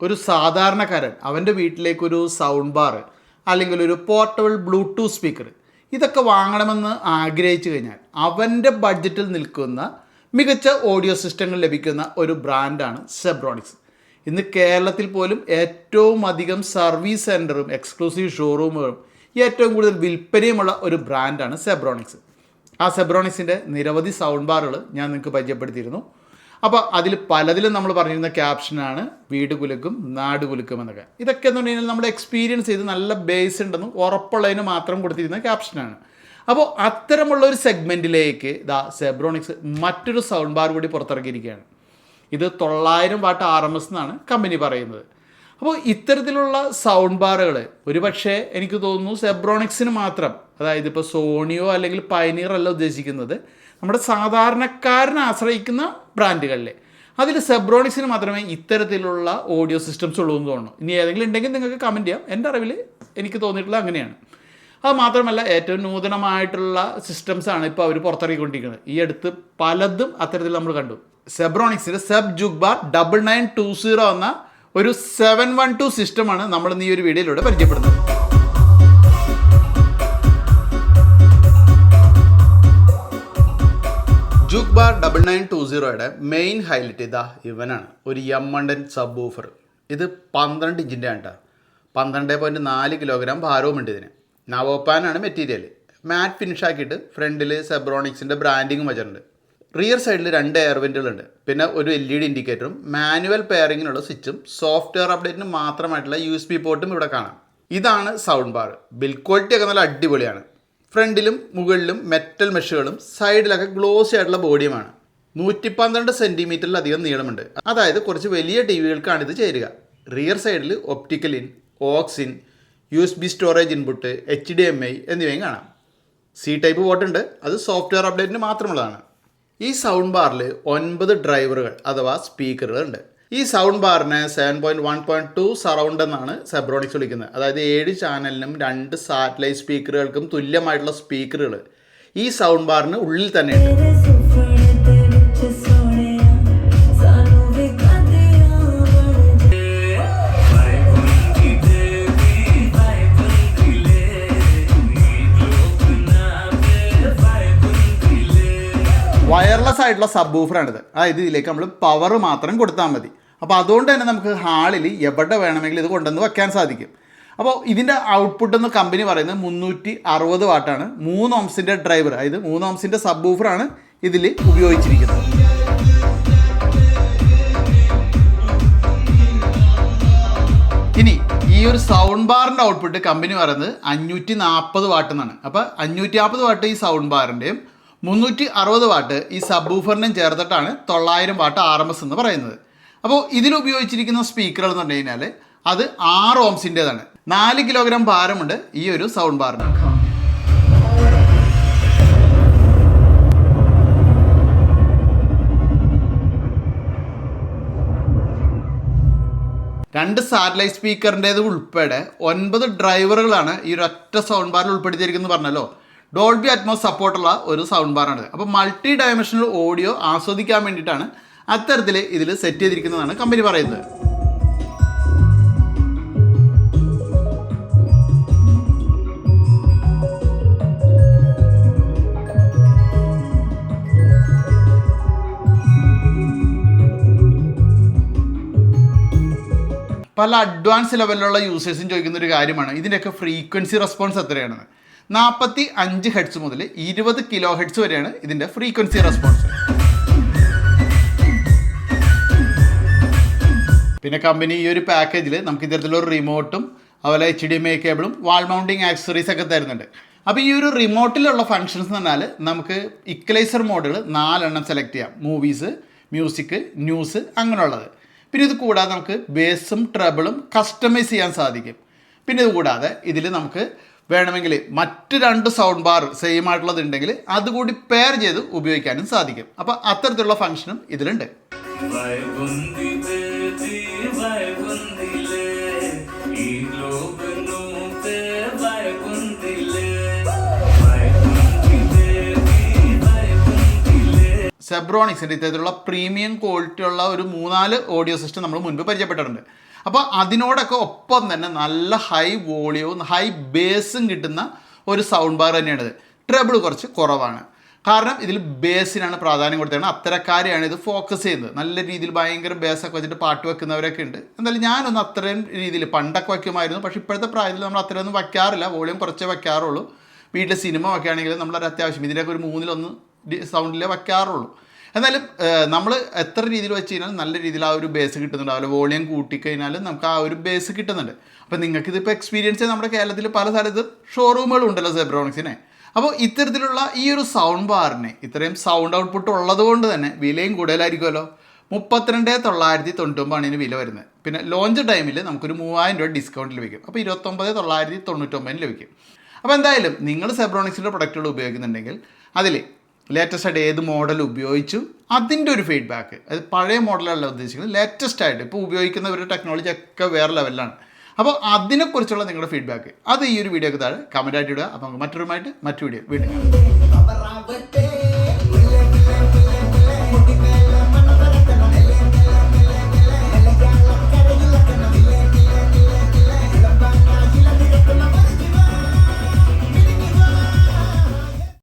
ഒരു സാധാരണക്കാരൻ അവന്റെ വീട്ടിലേക്ക് ഒരു സൗണ്ട് ബാർ അല്ലെങ്കിൽ ഒരു പോർട്ടബിൾ ബ്ലൂടൂത്ത് സ്പീക്കർ ഇതൊക്കെ വാങ്ങണമെന്ന് ആഗ്രഹിച്ചു കഴിഞ്ഞാൽ അവന്റെ ബഡ്ജറ്റിൽ നിൽക്കുന്ന മികച്ച ഓഡിയോ സിസ്റ്റങ്ങൾ ലഭിക്കുന്ന ഒരു ബ്രാൻഡാണ് സെബ്രോണിക്സ് ഇന്ന് കേരളത്തിൽ പോലും ഏറ്റവും അധികം സർവീസ് സെന്ററും എക്സ്ക്ലൂസീവ് ഷോറൂമുകളും ഏറ്റവും കൂടുതൽ വിൽപ്പനയുമുള്ള ഒരു ബ്രാൻഡാണ് സെബ്രോണിക്സ് ആ സെബ്രോണിക്സിന്റെ നിരവധി സൗണ്ട് ബാറുകൾ ഞാൻ നിങ്ങൾക്ക് പരിചയപ്പെടുത്തിയിരുന്നു. അപ്പോൾ അതിൽ പലതിലും നമ്മൾ പറഞ്ഞിരുന്ന ക്യാപ്ഷനാണ് വീട് കുലുക്കും നാട് കുലുക്കും എന്നൊക്കെ. ഇതൊക്കെ എന്ന് പറഞ്ഞു കഴിഞ്ഞാൽ നമ്മൾ എക്സ്പീരിയൻസ് ചെയ്ത് നല്ല ബേസ് ഉണ്ടെന്ന് ഉറപ്പുള്ളതിന് മാത്രം കൊടുത്തിരുന്ന ക്യാപ്ഷനാണ് അപ്പോൾ അത്തരമുള്ള ഒരു സെഗ്മെന്റിലേക്ക് ദാ സെബ്രോണിക്സ് മറ്റൊരു സൗണ്ട് ബാർ കൂടി പുറത്തിറക്കിയിരിക്കുകയാണ്. ഇത് തൊള്ളായിരം വാട്ട് ആർ എം എസ് എന്നാണ് കമ്പനി പറയുന്നത്. അപ്പോൾ ഇത്തരത്തിലുള്ള സൗണ്ട് ബാറുകൾ ഒരുപക്ഷെ എനിക്ക് തോന്നുന്നു സെബ്രോണിക്സിന് മാത്രം അതായത് ഇപ്പോൾ സോണിയോ അല്ലെങ്കിൽ പൈനിയർ അല്ല ഉദ്ദേശിക്കുന്നത് നമ്മുടെ സാധാരണക്കാരനെ ആശ്രയിക്കുന്ന ബ്രാൻഡുകളിലെ. അതിൽ സെബ്രോണിക്സിന് മാത്രമേ ഇത്തരത്തിലുള്ള ഓഡിയോ സിസ്റ്റംസ് ഉള്ളൂ എന്ന് തോന്നുന്നു. ഇനി ഏതെങ്കിലും ഉണ്ടെങ്കിൽ നിങ്ങൾക്ക് കമന്റ് ചെയ്യാം. എന്റെ അറിവിൽ എനിക്ക് തോന്നിയിട്ടുള്ളത് അങ്ങനെയാണ്. അത് മാത്രമല്ല ഏറ്റവും നൂതനമായിട്ടുള്ള സിസ്റ്റംസ് ആണ് ഇപ്പോൾ അവർ പുറത്തിറങ്ങിക്കൊണ്ടിരിക്കുന്നത്. ഈ അടുത്ത് പലതും അത്തരത്തിൽ നമ്മൾ കണ്ടു. സെബ്രോണിക്സിന്റെ Zeb Jukebar double nine two zero എന്ന ഒരു സെവൻ വൺ ടു സിസ്റ്റമാണ് നമ്മൾ ഈ ഒരു വീഡിയോയിലൂടെ പരിചയപ്പെടുന്നത്. Jukebar double nine two സീറോയുടെ മെയിൻ ഹൈലൈറ്റ് ഇതാ ഇവനാണ്. ഒരു യമ്മണ്ടൻ സബ് ഊഫർ ഇത് പന്ത്രണ്ട് ഇഞ്ചിന്റെ ആണ് കേട്ടോ പന്ത്രണ്ട് പോയിന്റ് നാല് കിലോഗ്രാം ഭാരവുമുണ്ട് ഇതിന്. നവോപ്പാനാണ് മെറ്റീരിയൽ മാറ്റ് ഫിനിഷ് ആക്കിയിട്ട് ഫ്രണ്ടിൽ സെബ്രോണിക്സിന്റെ ബ്രാൻഡിങ്ങും വെച്ചിട്ടുണ്ട്. റിയർ സൈഡിൽ രണ്ട് എയർ വെന്റുകളുണ്ട് പിന്നെ ഒരു എൽ ഇ ഡി ഇൻഡിക്കേറ്ററും മാനുവൽ പെയറിങ്ങിനുള്ള സ്വിച്ചും സോഫ്റ്റ്വെയർ അപ്ഡേറ്റിന് മാത്രമായിട്ടുള്ള യു എസ് ബി പോർട്ടും ഇവിടെ കാണാം. ഇതാണ് സൗണ്ട് ബാർ ബിൽ ക്വാളിറ്റി ഒക്കെ നല്ല അടിപൊളിയാണ്. ഫ്രണ്ടിലും മുകളിലും മെറ്റൽ മെഷുകളും സൈഡിലൊക്കെ ഗ്ലോസി ആയിട്ടുള്ള ബോഡിയുമാണ് നൂറ്റി പന്ത്രണ്ട് സെന്റിമീറ്ററിലധികം നീളമുണ്ട്. അതായത് കുറച്ച് വലിയ ടി വികൾക്കാണ് ഇത് ചേരുക. റിയർ സൈഡിൽ optical in aux in U S B storage input H D M I എന്നിവയും കാണാം. സി ടൈപ്പ് പോർട്ട് ഉണ്ട്. അത് സോഫ്റ്റ്വെയർ അപ്ഡേറ്റിന് മാത്രമുള്ളതാണ്. ഈ സൗണ്ട് ബാറിൽ ഒൻപത് ഡ്രൈവറുകൾ അഥവാ സ്പീക്കറുകൾ ഉണ്ട്. ഈ sound ബാറിനെ seven point one point two surround എന്നാണ് സെബ്രോണിക്സ് വിളിക്കുന്നത്. അതായത് ഏഴ് ചാനലിനും രണ്ട് സാറ്റലൈറ്റ് സ്പീക്കറുകൾക്കും തുല്യമായിട്ടുള്ള സ്പീക്കറുകൾ ഈ സൗണ്ട് ബാറിന് ഉള്ളിൽ തന്നെ ആയിട്ടുള്ള സബ് ഊഫറാണിത് അതായത് ഇതിലേക്ക് നമ്മൾ പവർ മാത്രം കൊടുത്താൽ മതി. അപ്പോൾ അതുകൊണ്ട് തന്നെ നമുക്ക് ഹാളിൽ എവിടെ വേണമെങ്കിലും ഇത് കൊണ്ടുവന്ന് വെക്കാൻ സാധിക്കും. അപ്പോൾ ഇതിന്റെ ഔട്ട്പുട്ട് എന്ന് കമ്പനി പറയുന്നത് മുന്നൂറ്റി അറുപത് വാട്ടാണ് മൂന്ന് ഓംസിന്റെ ഡ്രൈവർ അതായത് മൂന്ന് ഓംസിന്റെ സബ് ഊഫറാണ് ഇതിൽ ഉപയോഗിച്ചിരിക്കുന്നത്. ഇനി ഈ ഒരു സൗണ്ട് ബാറിന്റെ ഔട്ട്പുട്ട് കമ്പനി പറയുന്നത് അഞ്ഞൂറ്റി നാൽപ്പത് വാട്ട് എന്നാണ്. അപ്പോൾ അഞ്ഞൂറ്റി നാൽപ്പത് വാട്ട് ഈ സൗണ്ട് ബാറിന്റെയും മുന്നൂറ്റി അറുപത് വാട്ട് ഈ സബ് ഊഫറിന്റെയും ചേർത്തിട്ടാണ് തൊള്ളായിരം വാട്ട് ആർ എം എസ് എന്ന് പറയുന്നത്. അപ്പോൾ ഇതിലുപയോഗിച്ചിരിക്കുന്ന സ്പീക്കറുകൾ എന്ന് പറഞ്ഞു കഴിഞ്ഞാൽ അത് ആറ് ഓംസിന്റേതാണ്. നാല് കിലോഗ്രാം ഭാരമുണ്ട് ഈ ഒരു സൗണ്ട് ബാറിന് രണ്ട് സാറ്റലൈറ്റ് സ്പീക്കറിന്റേത് ഉൾപ്പെടെ ഒൻപത് ഡ്രൈവറുകളാണ് ഈ ഒരൊറ്റ സൗണ്ട് ബാറിൽ ഉൾപ്പെടുത്തിയിരിക്കുന്നത് പറഞ്ഞല്ലോ. ഡോൾബി അറ്റ്മോസ് സപ്പോർട്ടുള്ള ഒരു സൗണ്ട് ബാറാണ് അപ്പോൾ മൾട്ടി ഡയമെൻഷണൽ ഓഡിയോ ആസ്വദിക്കാൻ വേണ്ടിയിട്ടാണ് അത്തരത്തിൽ ഇതിൽ സെറ്റ് ചെയ്തിരിക്കുന്നതാണ് കമ്പനി പറയുന്നത്. പല അഡ്വാൻസ് ലെവലിലുള്ള യൂസേഴ്സും ചോദിക്കുന്ന ഒരു കാര്യമാണ്. ഇതിന്റെയൊക്കെ ഫ്രീക്വൻസി റെസ്പോൺസ് എത്രയാണെന്ന്. നാൽപ്പത്തി അഞ്ച് ഹെഡ്സ് മുതൽ ഇരുപത് കിലോ ഹെഡ്സ് വരെയാണ് ഇതിന്റെ ഫ്രീക്വൻസി റെസ്പോൺസ് പിന്നെ കമ്പനി ഈ ഒരു പാക്കേജിൽ നമുക്ക് ഇത്തരത്തിലൊരു റിമോട്ടും അതുപോലെ എച്ച് ഡി എം ഐ കേബിളും വാൾ മൗണ്ടിങ് ആക്സസറീസ് ഒക്കെ തരുന്നുണ്ട്. അപ്പോൾ ഈ ഒരു റിമോട്ടിലുള്ള ഫങ്ഷൻസ് എന്ന് പറഞ്ഞാൽ നമുക്ക് ഇക്വലൈസർ മോഡുകൾ നാലെണ്ണം സെലക്ട് ചെയ്യാം. മൂവീസ് മ്യൂസിക് ന്യൂസ് അങ്ങനെയുള്ളത്. പിന്നെ ഇത് കൂടാതെ നമുക്ക് ബേസും ട്രബിളും കസ്റ്റമൈസ് ചെയ്യാൻ സാധിക്കും. പിന്നെ ഇത് കൂടാതെ ഇതിൽ നമുക്ക് വേണമെങ്കിൽ മറ്റ് രണ്ട് സൗണ്ട് ബാർ സെയിം ആയിട്ടുള്ളത് ഉണ്ടെങ്കിൽ അതുകൂടി പെയർ ചെയ്ത് ഉപയോഗിക്കാനും സാധിക്കും. അപ്പോൾ അത്തരത്തിലുള്ള ഫംഗ്ഷനും ഇതിലുണ്ട്. സെബ്രോണിക്സിന്റെ ഇത്തരത്തിലുള്ള പ്രീമിയം ക്വാളിറ്റി ഉള്ള ഒരു മൂന്നാൽ ഓഡിയോ സിസ്റ്റം നമ്മൾ മുൻപ് പരിചയപ്പെട്ടിട്ടുണ്ട്. അപ്പോൾ അതിനോടൊക്കെ ഒപ്പം തന്നെ നല്ല ഹൈ വോളിയവും ഹൈ ബേസും കിട്ടുന്ന ഒരു സൗണ്ട് ബാർ തന്നെയാണിത്. ട്രബിൾ കുറച്ച് കുറവാണ്. കാരണം ഇതിൽ ബേസിനാണ് പ്രാധാന്യം കൊടുത്തതാണ് അത്തരക്കാരെയാണ് ഇത് ഫോക്കസ് ചെയ്യുന്നത്. നല്ല രീതിയിൽ ഭയങ്കര ബേസൊക്കെ വെച്ചിട്ട് പാട്ട് വെക്കുന്നവരൊക്കെ ഉണ്ട്. എന്തായാലും ഞാനൊന്നും അത്രയും രീതിയിൽ പണ്ടൊക്കെ വയ്ക്കുമായിരുന്നു പക്ഷേ ഇപ്പോഴത്തെ പ്രായത്തിൽ നമ്മൾ അത്രയൊന്നും വയ്ക്കാറില്ല വോളിയം കുറച്ചേ വയ്ക്കാറുള്ളൂ വീട്ടിലെ സിനിമ വയ്ക്കുകയാണെങ്കിൽ നമ്മളൊരു അത്യാവശ്യം. ഇതിന്റെയൊക്കെ ഒരു മൂന്നിലൊന്ന് സൗണ്ടിലേ വയ്ക്കാറുള്ളൂ. എന്നാലും നമ്മൾ എത്ര രീതിയിൽ വെച്ച് കഴിഞ്ഞാൽ നല്ല രീതിയിൽ ആ ഒരു ബേസ് കിട്ടുന്നുണ്ട്. അതുപോലെ വോളിയം കൂട്ടിക്കഴിഞ്ഞാൽ നമുക്ക് ആ ഒരു ബേസ് കിട്ടുന്നുണ്ട്. അപ്പോൾ നിങ്ങൾക്ക് ഇതിപ്പോൾ എക്സ്പീരിയൻസ് നമ്മുടെ കേരളത്തിൽ പല സ്ഥലത്ത് ഷോറൂമുകളും ഉണ്ടല്ലോ സെബ്രോണിക്സിനെ അപ്പോൾ ഇത്തരത്തിലുള്ള ഈ ഒരു സൗണ്ട് ബാറിന് ഇത്രയും സൗണ്ട് ഔട്ട്പുട്ട് ഉള്ളത് കൊണ്ട് തന്നെ വിലയും കൂടുതലായിരിക്കുമല്ലോ. മുപ്പത്തിരണ്ട് തൊള്ളായിരത്തി തൊണ്ണൂറ്റൊമ്പതാണ് ഇതിന് വില വരുന്നത്. പിന്നെ ലോഞ്ച് ടൈമിൽ നമുക്കൊരു മൂവായിരം രൂപ ഡിസ്കൗണ്ട് ലഭിക്കും. അപ്പോൾ ഇരുപത്തൊമ്പത് തൊള്ളായിരത്തി തൊണ്ണൂറ്റൊമ്പതിന് ലഭിക്കും. അപ്പോൾ എന്തായാലും നിങ്ങൾ സെബ്രോണിക്സിന്റെ പ്രൊഡക്റ്റുകൾ ഉപയോഗിക്കുന്നുണ്ടെങ്കിൽ അതിൽ ലേറ്റസ്റ്റ് ആയിട്ട് ഏത് മോഡൽ ഉപയോഗിച്ചു? അതിന്റെ ഒരു ഫീഡ്ബാക്ക് അത് പഴയ മോഡലല്ല ഉദ്ദേശിക്കുന്നത്. ലേറ്റസ്റ്റ് ആയിട്ട് ഇപ്പോൾ ഉപയോഗിക്കുന്ന ഒരു ടെക്നോളജി ഒക്കെ വേറെ ലെവലാണ് അപ്പോൾ അതിനെക്കുറിച്ചുള്ള നിങ്ങളുടെ ഫീഡ്ബാക്ക് അത് ഈ ഒരു വീഡിയോക്ക് താഴെ കമന്റായിട്ട് ഇടുക. അപ്പോൾ നമുക്ക് മറ്റൊരുമായിട്ട് മറ്റു വീഡിയോ വീണ്ടും